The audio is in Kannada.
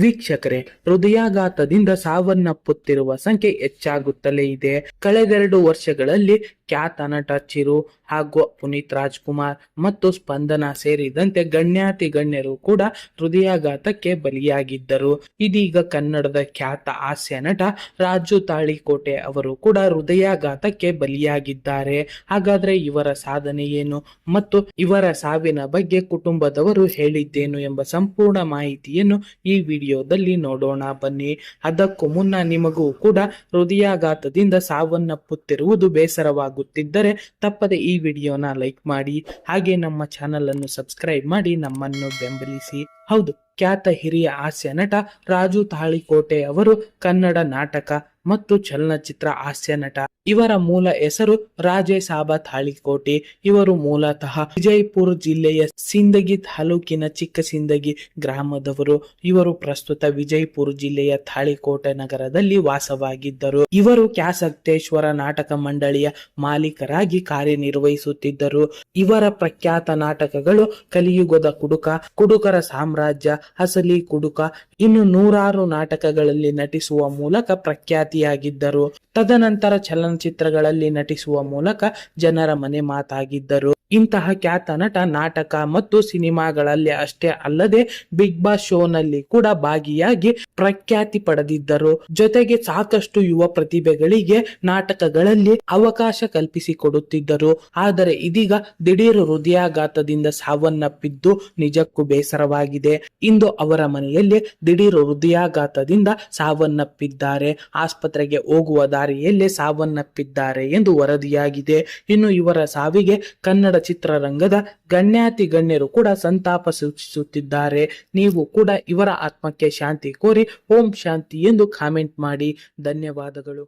ವೀಕ್ಷಕರೇ ಹೃದಯಾಘಾತದಿಂದ ಸಾವನ್ನಪ್ಪುತ್ತಿರುವ ಸಂಖ್ಯೆ ಹೆಚ್ಚಾಗುತ್ತಲೇ ಇದೆ. ಕಳೆದೆರಡು ವರ್ಷಗಳಲ್ಲಿ ಖ್ಯಾತ ನಟ ಚಿರು ಹಾಗೂ ಪುನೀತ್ ರಾಜ್ಕುಮಾರ್ ಮತ್ತು ಸ್ಪಂದನ ಸೇರಿದಂತೆ ಗಣ್ಯಾತಿ ಗಣ್ಯರು ಕೂಡ ಹೃದಯಾಘಾತಕ್ಕೆ ಬಲಿಯಾಗಿದ್ದರು. ಇದೀಗ ಕನ್ನಡದ ಖ್ಯಾತ ಹಾಸ್ಯ ನಟ ರಾಜು ತಾಳಿಕೋಟೆ ಅವರು ಕೂಡ ಹೃದಯಾಘಾತಕ್ಕೆ ಬಲಿಯಾಗಿದ್ದಾರೆ. ಹಾಗಾದ್ರೆ ಇವರ ಸಾಧನೆ ಏನು? ಮತ್ತು ಇವರ ಸಾವಿನ ಬಗ್ಗೆ ಕುಟುಂಬದವರು ಹೇಳಿದ್ದೇನು ಎಂಬ ಸಂಪೂರ್ಣ ಮಾಹಿತಿಯನ್ನು ಈ ವಿಡಿಯೋದಲ್ಲಿ ನೋಡೋಣ ಬನ್ನಿ. ಅದಕ್ಕೂ ಮುನ್ನ ನಿಮಗೂ ಕೂಡ ಹೃದಯಾಘಾತದಿಂದ ಸಾವನ್ನಪ್ಪುತ್ತಿರುವುದು ಬೇಸರವಾಗುತ್ತಿದ್ದರೆ ತಪ್ಪದೆ ಈ ವಿಡಿಯೋನ ಲೈಕ್ ಮಾಡಿ, ಹಾಗೆ ನಮ್ಮ ಚಾನಲ್ ಅನ್ನು ಸಬ್ಸ್ಕ್ರೈಬ್ ಮಾಡಿ ನಮ್ಮನ್ನು ಬೆಂಬಲಿಸಿ. ಹೌದು, ಖ್ಯಾತ ಹಿರಿಯ ಹಾಸ್ಯ ನಟ ರಾಜು ತಾಳಿಕೋಟೆ ಅವರು ಕನ್ನಡ ನಾಟಕ ಮತ್ತು ಚಲನಚಿತ್ರ ಹಾಸ್ಯ ನಟ. ಇವರ ಮೂಲ ಹೆಸರು ರಾಜೇ ಸಾಬಾ ತಾಳಿಕೋಟೆ ಇವರು ಮೂಲತಃ ವಿಜಯಪುರ ಜಿಲ್ಲೆಯ ಸಿಂದಗಿ ತಾಲೂಕಿನ ಚಿಕ್ಕ ಸಿಂದಗಿ ಗ್ರಾಮದವರು. ಇವರು ಪ್ರಸ್ತುತ ವಿಜಯಪುರ ಜಿಲ್ಲೆಯ ತಾಳಿಕೋಟೆ ನಗರದಲ್ಲಿ ವಾಸವಾಗಿದ್ದರು. ಇವರು ಕ್ಯಾಸಕ್ತೇಶ್ವರ ನಾಟಕ ಮಂಡಳಿಯ ಮಾಲೀಕರಾಗಿ ಕಾರ್ಯನಿರ್ವಹಿಸುತ್ತಿದ್ದರು. ಇವರ ಪ್ರಖ್ಯಾತ ನಾಟಕಗಳು ಕಲಿಯುಗದ ಕುಡುಕ, ಕುಡುಕರ ಸಾಮ್ರಾಜ್ಯ, ಹಸಲಿ ಕುಡುಕ, ಇನ್ನು ನೂರಾರು ನಾಟಕಗಳಲ್ಲಿ ನಟಿಸುವ ಮೂಲಕ ಪ್ರಖ್ಯಾತಿಯಾಗಿದ್ದರು. ತದನಂತರ ಚಲನಚಿತ್ರಗಳಲ್ಲಿ ನಟಿಸುವ ಮೂಲಕ ಜನರ ಮನೆ ಮಾತಾಗಿದ್ದರು. ಇಂತಹ ಖ್ಯಾತ ನಟ, ನಾಟಕ ಮತ್ತು ಸಿನಿಮಾಗಳಲ್ಲಿ ಅಷ್ಟೇ ಅಲ್ಲದೆ ಬಿಗ್ ಬಾಸ್ ಶೋನಲ್ಲಿ ಕೂಡ ಭಾಗಿಯಾಗಿ ಪ್ರಖ್ಯಾತಿ ಪಡೆದಿದ್ದರು. ಜೊತೆಗೆ ಸಾಕಷ್ಟು ಯುವ ಪ್ರತಿಭೆಗಳಿಗೆ ನಾಟಕಗಳಲ್ಲಿ ಅವಕಾಶ ಕಲ್ಪಿಸಿಕೊಡುತ್ತಿದ್ದರು. ಆದರೆ ಇದೀಗ ದಿಢೀರ್ ಹೃದಯಾಘಾತದಿಂದ ಸಾವನ್ನಪ್ಪಿದ್ದು ನಿಜಕ್ಕೂ ಬೇಸರವಾಗಿದೆ. ಇಂದು ಅವರ ಮನೆಯಲ್ಲಿ ದಿಢೀರ್ ಹೃದಯಾಘಾತದಿಂದ ಸಾವನ್ನಪ್ಪಿದ್ದಾರೆ. ಆಸ್ಪತ್ರೆಗೆ ಹೋಗುವ ದಾರಿಯಲ್ಲೇ ಸಾವನ್ನಪ್ಪಿದ್ದಾರೆ ಎಂದು ವರದಿಯಾಗಿದೆ. ಇನ್ನು ಇವರ ಸಾವಿಗೆ ಕನ್ನಡ ಚಿತ್ರರಂಗದ ಗಣ್ಯಾತಿ ಗಣ್ಯರು ಕೂಡ ಸಂತಾಪ ಸೂಚಿಸುತ್ತಿದ್ದಾರೆ. ನೀವು ಕೂಡ ಇವರ ಆತ್ಮಕ್ಕೆ ಶಾಂತಿ ಕೋರಿ ಓಂ ಶಾಂತಿ ಎಂದು ಕಾಮೆಂಟ್ ಮಾಡಿ. ಧನ್ಯವಾದಗಳು.